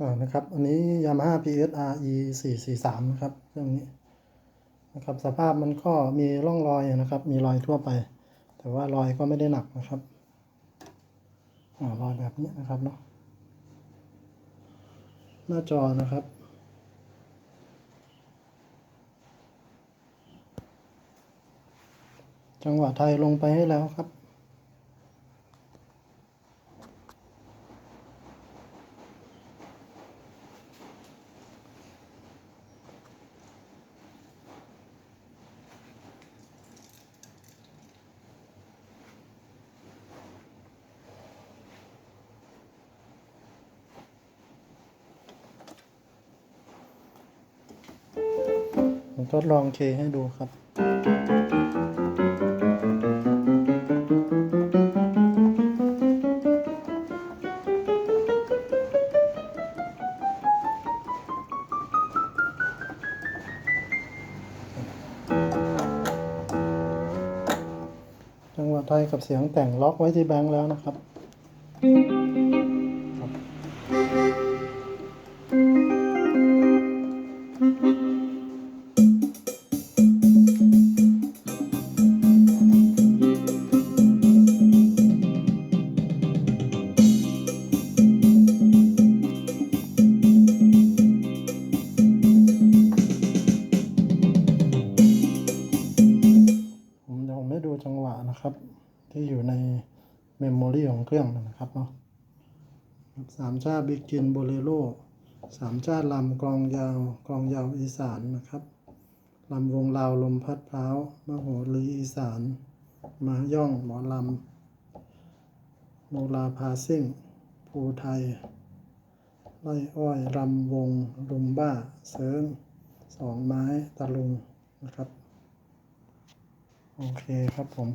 อ่านะครับ อันนี้ Yamaha PSR E 4 4 3นะครับเครื่องนี้นะครับ สภาพมันก็มีร่องรอยนะครับ มีรอยทั่วไป แต่ว่ารอยก็ไม่ได้หนักนะครับอ่ารอยแบบนี้นะครับเนาะหน้าจอนะครับจังหวะไทยลงไปให้แล้วครับ ทดลองเคให้ดูครับ จังหวะไทยกับเสียงแต่งล็อกไว้ที่แบงค์แล้วนะครับผม ว้ดูจังหวะนะครับ ที่อยู่ในเมมโมรีของเครื่องนะครับเนาะสามชาติบิกินโบเลโรสามชาติลำกลองยาวกลองยาวอีสานนะครับลำวงลาวลมพัดพร้าวมโหรีอีสาน มาย่องหมอลำโมลาพาซิ่งภูไทย ไล่อ้อยรำวงรุมบ้า เสริงสองไม้ตะลุงนะครับ โอเคครับผม